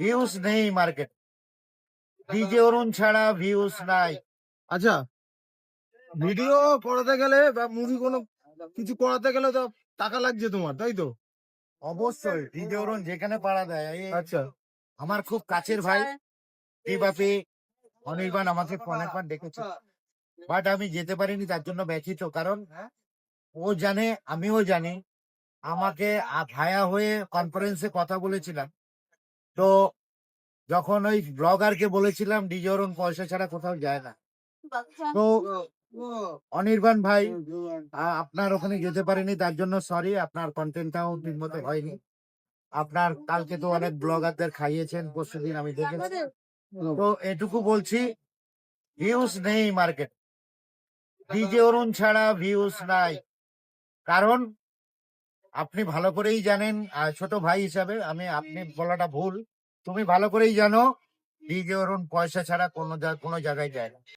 Views নেই market. DJ অরুণ ছাড়া views নাই। আচ্ছা। ভিডিও করাতে গেলে বা মুভি কোনো কিছু করাতে গেলে তো টাকা লাগছে তোমার তাই তো? অবশ্যই ডিজে অরুণ যেখানে পাড়া দেয়। আচ্ছা। আমার খুব কাছের ভাই বাপি? অনির্বাণ আমাকে অনেকবার ডেকেছে। বাট আমি যেতে পারিনি তার জন্য ব্যথিত। কারণ ও জানে আমিও জানি আমাকে ভায়া হয়ে কনফারেন্সে কথা বলেছিলাম। তো যখন ওই ব্লগারকে বলেছিলাম ডিজে অরুণ পয়সা ছাড়া কোথাও যায় না। তো অনির্বাণ ভাই আপনার ওখানে যেতে পারিনি তার জন্য সরি আপনার কন্টেন্টটাও ঠিক মতো হয়নি। আপনার কালকে তো অনেক ব্লগারদের খাইয়েছেন পরশু দিন আমি দেখেছি। তো এটুকু বলছি ভিউজ নেই মার্কেট ডিজে অরুণ ছাড়া ভিউজ নাই। কারণ আপনি ভালো করেই জানেন ছোট ভাই হিসাবে আমি আপনি বলাটা ভুল। তুমি ভালো করেই জানো ডিজে অরুণ পয়সা ছাড়া কোনো কোনো জায়গায় যায় না।